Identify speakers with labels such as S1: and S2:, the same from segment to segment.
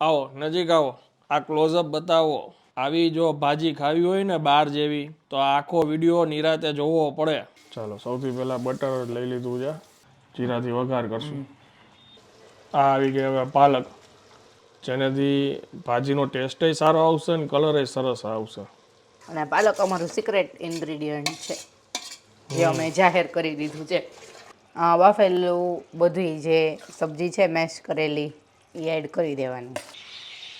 S1: આવો નજીક આવો. આ ક્લોઝઅપ બતાવો. આવી જો ભાજી ખાવી હોય ને બહાર જેવી તો આ આખો વીડિયો નિરાતે જોવો પડે. ચાલો સૌથી પહેલાં બટર લઈ લીધું છે. જીરાથી વઘાર કરશું. આ આવી ગઈ હવે પાલક. જેનાથી ભાજીનો ટેસ્ટય સારો આવશે ને કલરય સરસ આવશે.
S2: અને પાલક અમારું સિક્રેટ ઇન્ગ્રીડિયન્ટ છે. જે અમે જાહેર કરી દીધું છે. આ બાફેલું બધી જે સબ્જી છે મેશ કરેલી એ એડ કરી દેવાનું.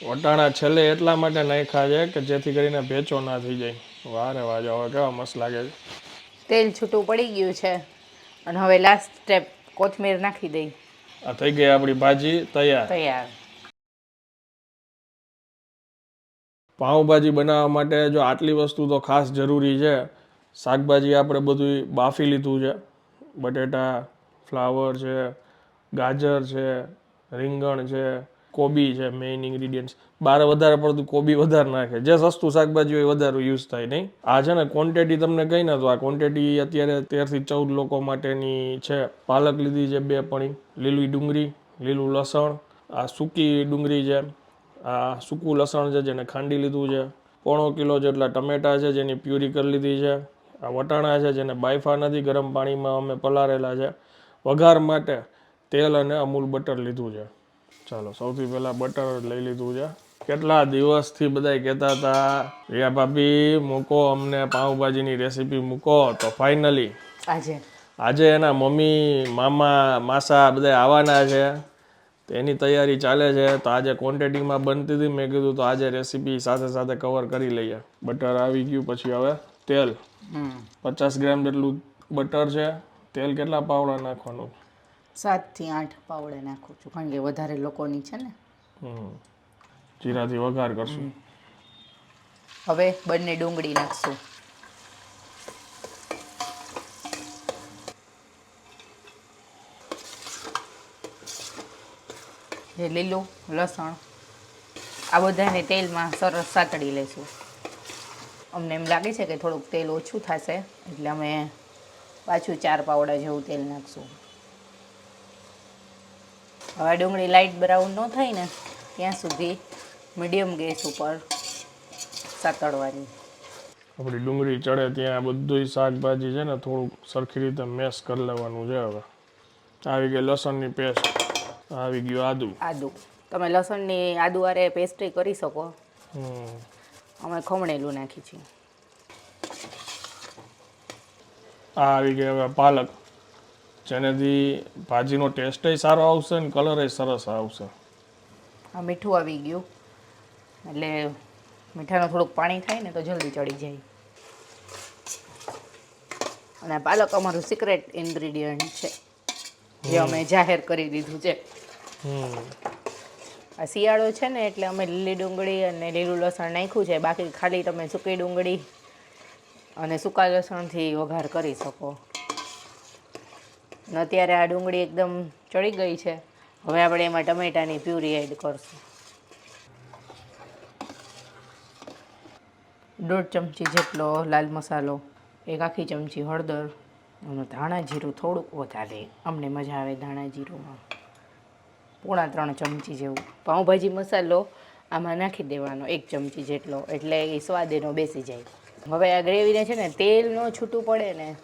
S1: વટાણા છેલ્લે એટલા માટે નાખ્યા છે કે જેથી કરીને ભેચો ના થઈ જાય. વારે વારે હવે કેવા મસ્ત લાગે છે.
S2: તેલ છૂટું પડી ગયું છે અને હવે લાસ્ટ સ્ટેપ કોથમીર નાખી દઈ.
S1: આ થઈ ગઈ આપણી ભાજી તૈયાર.
S2: તૈયાર.
S1: પાઉંભાજી બનાવવા માટે જો આટલી વસ્તુ તો ખાસ જરૂરી છે. શાકભાજી આપણે બધું બાફી લીધું છે. બટેટા ફ્લાવર છે ગાજર છે રીંગણ છે, કોબી છે મેઇન ઇન્ગ્રીડિયન્ટ્સ બહાર વધારે પડતું કોબી વધારે નાખે. જે સસ્તું શાકભાજી હોય વધારે યુઝ થાય, નહીં? આ છે ને ક્વોન્ટિટી તમને કહી ને તો આ ક્વોન્ટિટી અત્યારે તેરથી ચૌદ લોકો માટેની છે. પાલક લીધી છે બે પણી. લીલી ડુંગળી, લીલું લસણ, આ સૂકી ડુંગળી છે, આ સૂકું લસણ છે જેને ખાંડી લીધું છે, પોણો કિલો જેટલા ટમેટા છે જેની પ્યુરી કરી લીધી છે, આ વટાણા છે જેને બાયફા નથી ગરમ પાણીમાં અમે પલાળેલા છે. વઘાર માટે તેલ અને અમૂલ બટર લીધું છે. ચાલો સૌથી પહેલાં બટર લઈ લીધું છે. કેટલા દિવસથી બધા કહેતા હતા રિયા ભાભી મૂકો અમને પાઉંભાજીની રેસીપી મૂકો. તો ફાઇનલી
S2: આજે.
S1: આજે એના મમ્મી મામા માસા બધા આવવાના છે. એની તૈયારી ચાલે છે. તો આજે ક્વોન્ટિટીમાં બનતી હતી. મેં કીધું તો આજે રેસીપી સાથે સાથે કવર કરી લઈએ. બટર આવી ગયું પછી હવે તેલ. પચાસ ગ્રામ જેટલું બટર છે. તેલ કેટલા પાવડા નાખવાનું?
S2: સાતથી આઠ પાવડે નાખું છું કારણ કે વધારે લોકોની છે ને.
S1: જીરાથી વઘાર કરશું.
S2: હવે બંને ડુંગળી નાખશું. જે લીલું લસણ આ બધાને તેલમાં સરસ સાતડી લઈશું અમને એમ લાગે છે કે થોડુંક તેલ ઓછું થશે એટલે અમે પાછું ચાર પાવડા જેવું તેલ નાખશું. હવે ડુંગળી લાઇટ બ્રાઉન ન થાય ને ત્યાં સુધી મીડિયમ ગેસ ઉપર સાતળવાની.
S1: આપણી ડુંગળી ચડે ત્યાં બધું શાકભાજી છે ને થોડુંક સરખી રીતે મેશ કરી લેવાનું છે હવે. આવી ગઈ લસણની પેસ્ટ આવી ગયું આદુ.
S2: આદુ. તમે લસણની આદુ વારે પેસ્ટ્રી કરી શકો.
S1: હમ.
S2: અમે ખમણેલું નાખી છીએ.
S1: આ આવી ગઈ હવે પાલક. જેનાથી ભાજીનો ટેસ્ટય સારો આવશે ને કલરય સરસ આવશે.
S2: આ મીઠું આવી ગયું. એટલે મીઠાનું થોડુંક પાણી થાય ને તો જલ્દી ચડી જાય. અને આ પાલક અમારું સિક્રેટ ઇન્ગ્રીડિયન્ટ છે જે અમે જાહેર કરી દીધું છે. આ શિયાળો છે ને એટલે અમે લીલી ડુંગળી અને લીલું લસણ નાખ્યું છે. બાકી ખાલી તમે સૂકી ડુંગળી અને સૂકા લસણથી વઘાર કરી શકો. અને અત્યારે આ ડુંગળી એકદમ ચડી ગઈ છે. હવે આપણે એમાં ટમેટાની પ્યુરી એડ કરશું. દોઢ ચમચી જેટલો લાલ મસાલો, એક આખી ચમચી હળદર અને ધાણા જીરું થોડુંક વધારે. અમને મજા આવે ધાણા જીરુંમાં. પૂણા ત્રણ ચમચી જેવું. પાઉંભાજી મસાલો આમાં નાખી દેવાનો એક ચમચી જેટલો. એટલે એ સ્વાદ એનો બેસી જાય. હવે આ ગ્રેવીને છે ને તેલ ન છૂટું પડે ને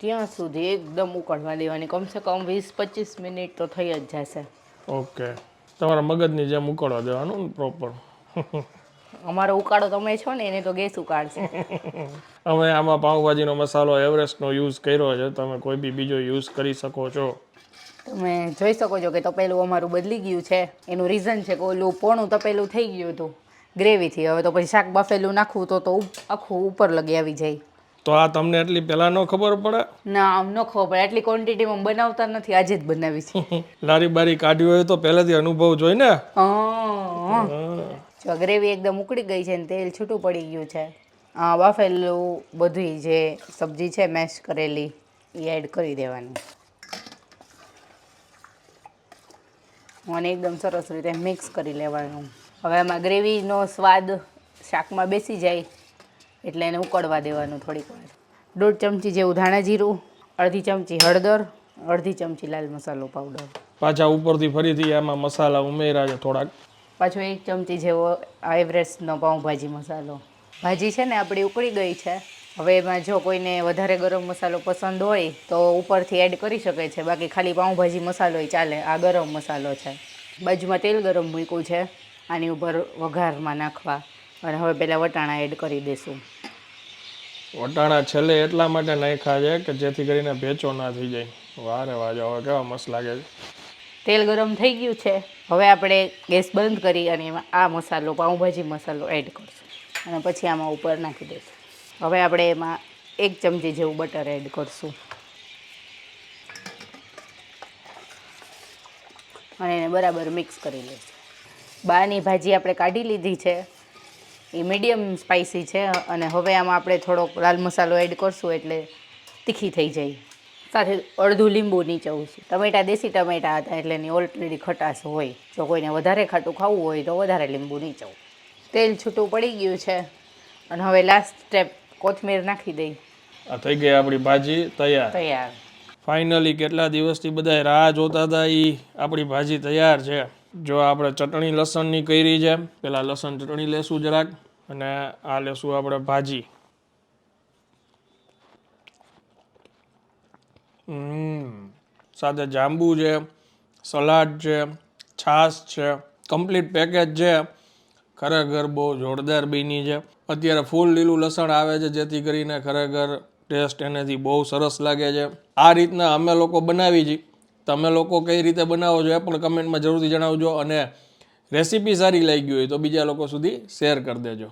S2: ત્યાં સુધી એકદમ ઉકળવા દેવાની. કમસે કમ વીસ પચીસ મિનિટ તો થઈ જ જશે.
S1: ઓકે. તમારા મગજની જેમ ઉકળવા દેવાનું પ્રોપર
S2: અમારો ઉકાળો તમે છો ને એને તો ગેસ ઉકાળશે.
S1: અમે આમાં પાઉંભાજીનો મસાલો એવરેસ્ટનો યુઝ કર્યો છે. તમે કોઈ બી બીજો યુઝ કરી શકો છો.
S2: તમે જોઈ શકો છો કે તપેલું અમારું બદલી ગયું છે. એનું રીઝન છે કે ઓલું પોણું તપેલું થઈ ગયું હતું. ગ્રેવીથી હવે તો પછી શાક બાફેલું નાખવું તો તો આખું ઉપર લગી આવી જાય.
S1: તો આ તમને એટલી પહેલાં ન ખબર પડે?
S2: ના આમ ન ખબર પડે. એટલી ક્વોન્ટિટીમાં બનાવતા નથી આજે જ બનાવી છે
S1: લારી બારી કાઢ્યું હોય તો પહેલેથી અનુભવ જોઈ ને?
S2: જો ગ્રેવી એકદમ ઉકળી ગઈ છે ને તેલ છૂટું પડી ગયું છે. આ બાફેલું બધી જે સબ્જી છે મેશ કરેલી એ એડ કરી દેવાની. અને એકદમ સરસ રીતે મિક્સ કરી લેવાનું. હવે એમાં ગ્રેવીનો સ્વાદ શાકમાં બેસી જાય. એટલે એને ઉકળવા દેવાનું થોડીક વાર. દોઢ ચમચી જેવું ધાણા જીરું અડધી ચમચી હળદર અડધી ચમચી લાલ મસાલો પાવડર
S1: પાછા ઉપરથી ફરીથી આમાં મસાલા ઉમેર્યા છે થોડાક.
S2: પાછો એક ચમચી જેવો એવરેસ્ટનો પાઉંભાજી મસાલો. ભાજી છે ને આપણી ઉકળી ગઈ છે. હવે એમાં જો કોઈને વધારે ગરમ મસાલો પસંદ હોય તો ઉપરથી એડ કરી શકે છે. બાકી ખાલી પાઉંભાજી મસાલો ચાલે. આ ગરમ મસાલો છે. બાજુમાં તેલ ગરમ મૂક્યું છે. આની ઉપર વઘારમાં નાખવા. અને હવે પહેલાં વટાણા એડ કરી દઈશું
S1: વટાણા છેલ્લે એટલા માટે નાખ્યા છે કે જેથી કરીને ભેચો ના થઈ જાય. વારે વાજો હવે કેવા મસ્ત લાગે છે.
S2: તેલ ગરમ થઈ ગયું છે. હવે આપણે ગેસ બંધ કરી અને એમાં આ મસાલો, પાઉંભાજી મસાલો એડ કરશું. અને પછી આમાં ઉપર નાખી દઈશું. હવે આપણે એમાં એક ચમચી જેવું બટર એડ કરશું. અને એને બરાબર મિક્સ કરી લઈશું. બાની ભાજી આપણે કાઢી લીધી છે. એ મીડિયમ સ્પાઇસી છે અને હવે આમાં આપણે થોડોક લાલ મસાલો એડ કરશું એટલે તીખી થઈ જાય. સાથે અડધું લીંબુ નીચવશું ટમેટા દેશી ટમેટા હતા એટલે એની ઓલરેડી ખટાશ હોય. જો કોઈને વધારે ખાટું ખાવું હોય તો વધારે લીંબુ નીચવું તેલ છૂટું પડી ગયું છે અને હવે લાસ્ટ સ્ટેપ કોથમીર નાખી દઈ.
S1: આ થઈ ગઈ આપણી ભાજી તૈયાર.
S2: તૈયાર.
S1: ફાઇનલી કેટલા દિવસથી બધા રાહ જોતા હતા એ આપણી ભાજી તૈયાર છે. જો આપણે ચટણી લસણની કરી છે. પહેલાં લસણ ચટણી લેશું જરાક. અને આ લેશું આપણે ભાજી. સાથે જાંબુ છે, સલાડ છે, છાશ છે કમ્પ્લીટ પેકેજ છે. ખરેખર બહુ જોરદાર બની છે. અત્યારે ફૂલ લીલું લસણ આવે છે, જેથી કરીને ખરેખર ટેસ્ટ એનાથી બહુ સરસ લાગે છે. આ રીતના અમે લોકો બનાવી છીએ તમે લોકો કઈ રીતે બનાવો છો એ પણ કમેન્ટમાં જરૂરથી જણાવજો અને રેસીપી સારી લાગી હોય તો બીજા લોકો સુધી શેર કરી દેજો.